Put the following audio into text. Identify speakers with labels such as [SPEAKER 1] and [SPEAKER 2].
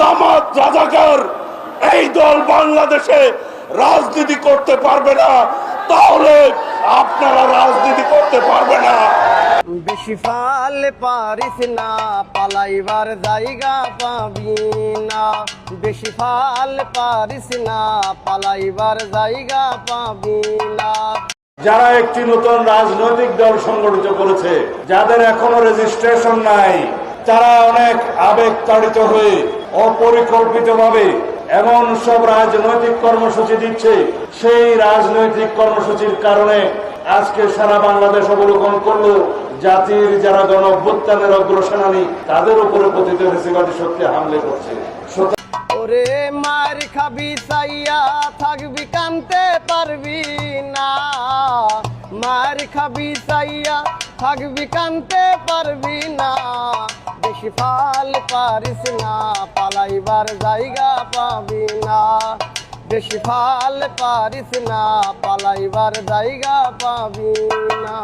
[SPEAKER 1] রাজাকার এই দল বাংলাদেশে রাজনীতি করতে পারবে না তাহলে আপনারা রাজনীতি করতে পারবে না।
[SPEAKER 2] বেশি ফাল পারিস না পালাইবার জায়গা পাবি না। বেশি ফাল পারিস না পালাইবার জায়গা পাবি না।
[SPEAKER 1] যারা একটি নতুন রাজনৈতিক দল সংগঠিত করেছে যাদের এখনও রেজিস্ট্রেশন নাই তারা অনেক আবেগ তাড়িত হয়ে অপরিকল্পিতভাবে এমন সব রাজনৈতিক কর্মসূচি দিচ্ছে, সেই রাজনৈতিক কর্মসূচির কারণে আজকে সারা বাংলাদেশ অবলোকন করল, জাতির যারা গণ অভ্যুত্থানের অগ্রসেনানী, তাদের উপরে পতিত ফেসিবাদী শক্তি হামলে করছে।
[SPEAKER 2] ওরে মার খাবি চাইয়া থাকবি কানতে পারবি না। মার খাবি চাইয়া থাকবি কানতে পারবি ফাল পারিস না, পালাইবার জায়গা পাবি না। বেশি ফাল পারিস না, পালাইবার জায়গা পাবি না।